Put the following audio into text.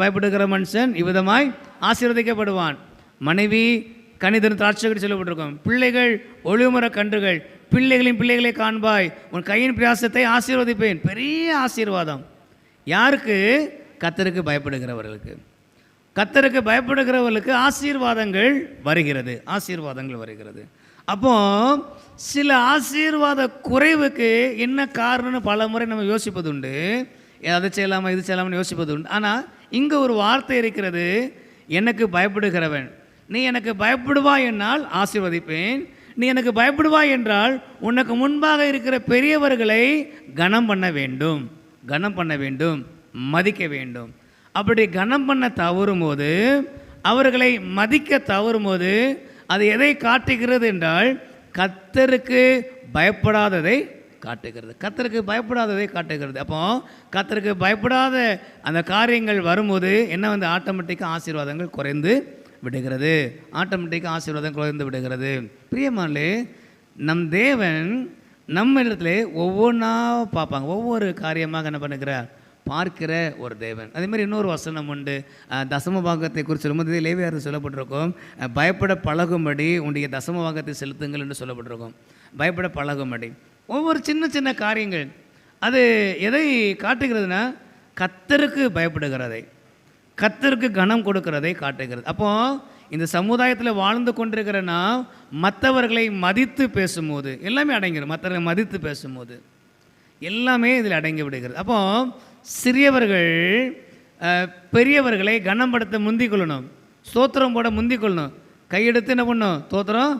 பயப்படுகிற மனுஷன் இவ்விதமாய் ஆசீர்வதிக்கப்படுவான். மனைவி கணிதன் திராட்சகடி சொல்லப்பட்டிருக்கும். பிள்ளைகள் ஒளிமர கன்றுகள் பிள்ளைகளின் பிள்ளைகளை காண்பாய். உன் கையின் பிரயாசத்தை ஆசீர்வதிப்பேன். பெரிய ஆசீர்வாதம். யாருக்கு? கத்தருக்கு பயப்படுகிறவர்களுக்கு. கத்தருக்கு பயப்படுகிறவர்களுக்கு ஆசீர்வாதங்கள் வருகிறது. ஆசீர்வாதங்கள் வருகிறது. அப்போ சில ஆசீர்வாத குறைவுக்கு என்ன காரணம்னு பல முறை நம்ம யோசிப்பது உண்டு அதை செய்யலாமா இது செய்யலாமான்னு யோசிப்பது உண்டு ஆனால் இங்கே ஒரு வார்த்தை இருக்கிறது எனக்கு பயப்படுகிறவன். நீ எனக்கு பயப்படுவாய் என்னால் ஆசீர்வதிப்பேன். நீ எனக்கு பயப்படுவாய் என்றால் உனக்கு முன்பாக இருக்கிற பெரியவர்களை கனம் பண்ண வேண்டும். கனம் பண்ண வேண்டும். மதிக்க வேண்டும். அப்படி கனம் பண்ண தவறும் போது அவர்களை மதிக்க தவறும் போது அது எதை காட்டுகிறது என்றால் கத்தருக்கு பயப்படாததை காட்டுகிறது. கத்தருக்கு பயப்படாததை காட்டுகிறது. அப்போ கத்தருக்கு பயப்படாத அந்த காரியங்கள் வரும்போது என்ன வந்து ஆட்டோமேட்டிக்காக ஆசீர்வாதங்கள் குறைந்து விடுகிறது. ஆட்டோமேட்டிக்காக ஆசீர்வாதம் குறைந்து விடுகிறது. பிரியமானே நம் தேவன் நம்ம இடத்துல ஒவ்வொன்றா பார்ப்பாங்க. ஒவ்வொரு காரியமாக என்ன பண்ணுகிறார்? பார்க்கிற ஒரு தேவன். அதே மாதிரி இன்னொரு வசனம் உண்டு. தசம பாகத்தை குறித்து சொல்லும்போது லேவியார் சொல்லப்பட்டிருக்கும். பயப்பட பழகும்படி உடைய தசம பாகத்தை செலுத்துங்கள் என்று சொல்லப்பட்டிருக்கும். பயப்பட பழகும்படி. ஒவ்வொரு சின்ன சின்ன காரியங்கள். அது எதை காட்டுகிறதுனா கத்தருக்கு பயப்படுகிறதை கத்தருக்கு கனம் கொடுக்கிறதை காட்டுகிறது. அப்போ இந்த சமுதாயத்தில் வாழ்ந்து கொண்டிருக்கிறனா மற்றவர்களை மதித்து பேசும்போது எல்லாமே அடங்கிடும் மற்றவர்களை மதித்து பேசும்போது எல்லாமே இதில் அடங்கி விடுகிறது. அப்போ சிறியவர்கள் பெரியவர்களை கனப்படுத்த முந்திக் கொள்ளணும். ஸ்தோத்திரம் போட முந்திக் கொள்ளணும். கையெடுத்து என்ன பண்ணும் ஸ்தோத்திரம்?